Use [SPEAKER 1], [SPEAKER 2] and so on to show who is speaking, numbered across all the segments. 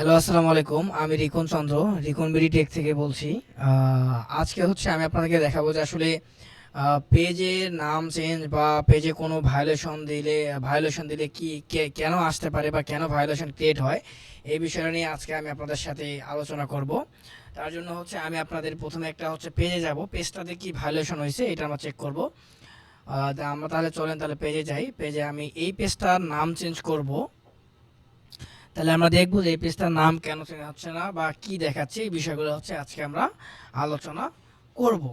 [SPEAKER 1] Hello আসসালামু আলাইকুম। আমি রিকন চন্দ্র, রিকন বিডি টেক থেকে বলছি। আজকে হচ্ছে আমি আপনাদেরকে দেখাবো যে আসলে পেজের নাম চেঞ্জ বা পেজে কোনো ভায়োলেশন দিলে ভায়োলেশন দিলে কি কেন আসতে পারে বা কেন ভায়োলেশন ক্রিয়েট হয়, এই বিষয়টা নিয়ে আজকে আমি আপনাদের সাথে আলোচনা করব। তার জন্য হচ্ছে আমি আপনাদের প্রথমে একটা হচ্ছে পেজে যাব। পেজটাতে কি ভায়োলেশন হয়েছে এটা আমরা চেক করব। আমরা তাহলে চলেন তাহলে পেজে যাই। পেজে আমি এই পেজটার নাম চেঞ্জ করব। তাহলে আমরা দেখব যে এই পেজটার নাম কেন চেঞ্জ হচ্ছে না বা কি দেখাচ্ছে। এই বিষয়গুলো হচ্ছে আজকে আমরা আলোচনা করব।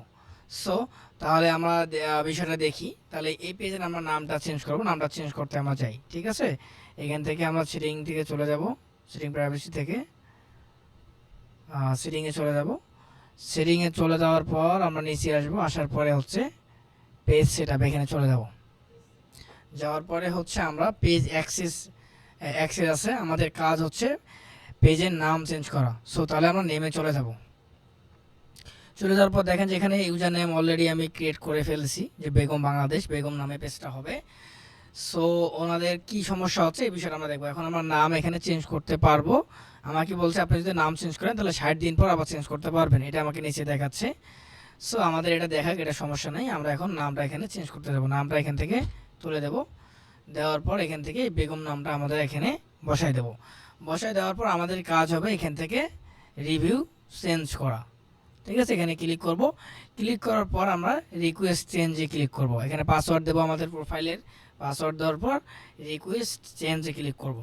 [SPEAKER 1] সো তাহলে আমরা বিষয়টা দেখি। তাহলে এই পেজের আমরা নামটা চেঞ্জ করব। নামটা চেঞ্জ করতে আমরা যাই ঠিক আছে? এখান থেকে আমরা সেটিং থেকে চলে যাব। সেটিং প্রাইভেসি থেকে সেটিংয়ে চলে যাব। সেটিংয়ে চলে যাওয়ার পর আমরা নিচে আসব। আসার পরে হচ্ছে পেজ সেট এখানে চলে যাব। যাওয়ার পরে হচ্ছে আমরা পেজ অ্যাক্সেস অ্যাক্সেস আছে, আমাদের কাজ হচ্ছে পেজের নাম চেঞ্জ করা। সো তাহলে আমরা নেমে চলে যাব। চলে যাওয়ার পর দেখেন যে এখানে ইউজার নেম অলরেডি আমি ক্রিয়েট করে ফেলছি, যে বেগম বাংলাদেশ, বেগম নামে পেজটা হবে। সো ওনাদের কি সমস্যা হচ্ছে এই বিষয়টা আমরা দেখব। এখন আমরা নাম এখানে চেঞ্জ করতে পারব। আমাকে বলছে, আপনি যদি নাম চেঞ্জ করেন, তাহলে ষাট দিন পর আবার চেঞ্জ করতে পারবেন। এটা আমাকে নিচে দেখাচ্ছে। সো আমাদের এটা দেখাক, এটা সমস্যা নেই। আমরা এখন নামটা এখানে চেঞ্জ করতে দেবো নামটা এখান থেকে তুলে দেবো। দেওয়ার পর এখান থেকে বেগম নামটা আমাদের এখানে বসাই দেব। বসাই দেওয়ার পর আমাদের কাজ হবে এখান থেকে রিভিউ চেঞ্জ করা। ঠিক আছে? এখানে ক্লিক করব। ক্লিক করার পর আমরা রিকোয়েস্ট চেঞ্জে ক্লিক করব। এখানে পাসওয়ার্ড দেবো আমাদের প্রোফাইলের পাসওয়ার্ড দেওয়ার পর রিকোয়েস্ট চেঞ্জে ক্লিক করব।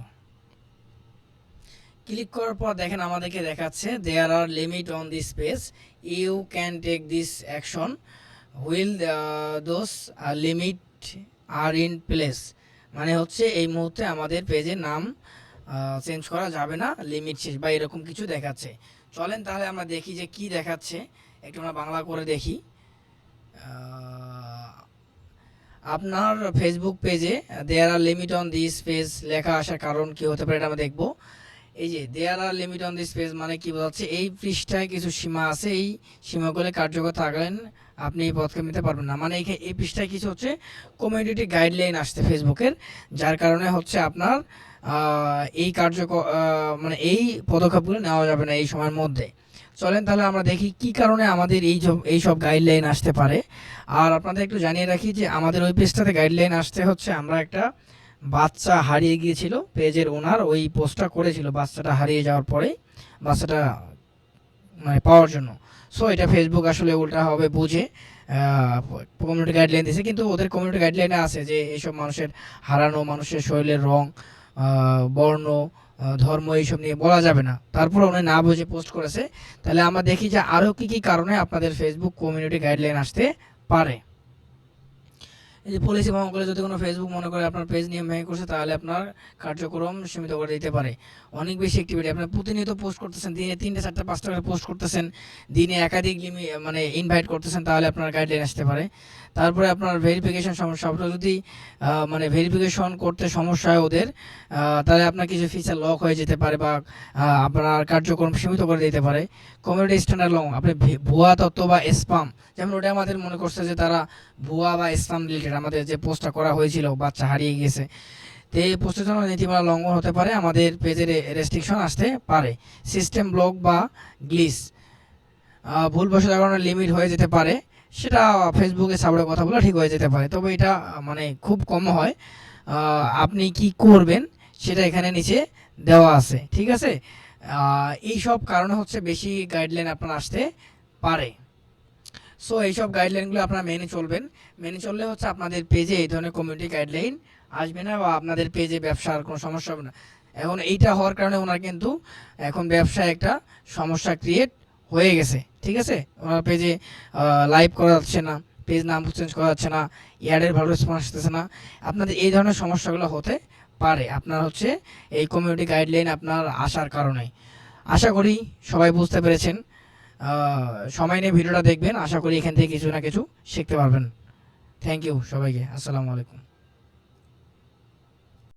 [SPEAKER 1] ক্লিক করার পর দেখেন আমাদেরকে দেখাচ্ছে there are limit on this page you can take this action while those limit are in place মানে হচ্ছে এই মুহূর্তে আমাদের পেজের নাম চেঞ্জ করা যাবে না লিমিট শেষ, বা এরকম কিছু দেখাচ্ছে। চলেন তাহলে আমরা দেখি যে কি দেখাচ্ছে। একটু আমরা বাংলা করে দেখি। আপনার ফেসবুক পেজে there are limit on this page লেখা আসার কারণ কি হতে পারে এটা আমরা দেখব। এই যে there are limit on this page মানে কি বোঝাচ্ছে? এই পৃষ্ঠায় কিছু সীমা আছে, এই সীমাগুলো কার্যকর থাকলেন আপনি এই পদক্ষেপ নিতে পারবেন না। মানে এই পৃষ্ঠায় কিছু হচ্ছে কমিউনিটি গাইডলাইন আসছে ফেসবুকের যার কারণে হচ্ছে আপনার এই কার্যকর মানে এই পদক্ষেপগুলো নেওয়া যাবে না এই সময়ের মধ্যে। চলেন তাহলে আমরা দেখি কি কারণে আমাদের এই সব এই সব গাইডলাইন আসতে পারে। আর আপনাদের একটু জানিয়ে রাখি যে আমাদের ওই পেজটাতে গাইডলাইন আসতে হচ্ছে আমরা একটা বাচ্চা হারিয়ে গিয়েছিল, পেজের ওনার ওই পোস্টটা করেছিল বাচ্চাটা হারিয়ে যাওয়ার পরে, বাচ্চাটা মানে পাওয়ার জন্য। সো এটা ফেসবুক আসলে উল্টা হবে, বুঝে কমিউনিটি গাইডলাইন দিয়েছে কিন্তু ওদের কমিউনিটি গাইডলাইনে আছে যে এইসব মানুষের হারানো, মানুষের শরীরের রং বর্ণ ধর্ম এইসব নিয়ে বলা যাবে না। তারপর উনি না বুঝে পোস্ট করেছে। তাহলে আমরা দেখি যে আরও কী কী কারণে আপনাদের ফেসবুক কমিউনিটি গাইডলাইন আসতে পারে। এই পলিসি ভঙ্গ করে যদি কোনো ফেসবুক মনে করে আপনার পেজ নিয়ে ভেঙে করছে তাহলে আপনার কার্যক্রম সীমিত করে দিতে পারে। অনেক বেশি অ্যাক্টিভিটি আপনার প্রতিনিয়ত পোস্ট করতেছেন, দিনে তিনটে, চারটে, পাঁচটা করে পোস্ট করতেছেন, দিনে একাধিক মানে ইনভাইট করতেছেন, তাহলে আপনার গাইডলাইন আসতে পারে। তারপরে আপনার ভেরিফিকেশন সমস্যা আপনার যদি মানে ভেরিফিকেশন করতে সমস্যা হয় ওদের তাহলে আপনার কিছু ফিচার লক হয়ে যেতে পারে বা আপনার কার্যক্রম সীমিত করে দিতে পারে। কমিউনিটি স্ট্যান্ডার্ড লং আপনি ভুয়া তথ্য বা স্পাম যেমন ওটা আমাদের মনে করছে যে তারা ভুয়া বা স্পাম রিলেটেড আমাদের যে পোস্টটা করা হয়েছিল, বাচ্চা হারিয়ে গেছে। তো এই পোস্টের জন্য নীতিমালা লঙ্ঘন হতে পারে, আমাদের পেজের রেস্ট্রিকশন আসতে পারে। সিস্টেম ব্লক বা গ্লিস ভুলবশত কারণে লিমিট হয়ে যেতে পারে। সেটা ফেসবুকে সাবড়ে কথা বলে ঠিক হয়ে যেতে পারে। তবে এটা মানে খুব কম হয়। আপনি কি করবেন সেটা এখানে নিচে দেওয়া আছে। ঠিক আছে? এই সব কারণে হচ্ছে বেশি গাইডলাইন আপনার আসতে পারে। সো এইসব গাইডলাইনগুলো আপনারা মেনে চলবেন। মেনে চললে হচ্ছে আপনাদের পেজে এই ধরনের কমিউনিটি গাইডলাইন আসবে না বা আপনাদের পেজে ব্যবসার কোনো সমস্যা হবে না। এখন এইটা হওয়ার কারণে ওনার কিন্তু এখন ব্যবসায় একটা সমস্যা ক্রিয়েট হয়ে গেছে, ঠিক আছে? ওনার পেজে লাইভ করা যাচ্ছে না পেজ নাম চেঞ্জ করা যাচ্ছে না ইয়ারের ভালো রেসপন্স আসতেছে না। আপনাদের এই ধরনের সমস্যাগুলো হতে পারে। আপনার হচ্ছে এই কমিউনিটি গাইডলাইন আপনার আসার কারণে। আশা করি সবাই বুঝতে পেরেছেন। সময় নিয়ে ভিডিওটা দেখবেন। আশা করি এখান থেকে কিছু না কিছু শিখতে পারবেন। থ্যাংক ইউ সবাইকে। আসসালামু আলাইকুম।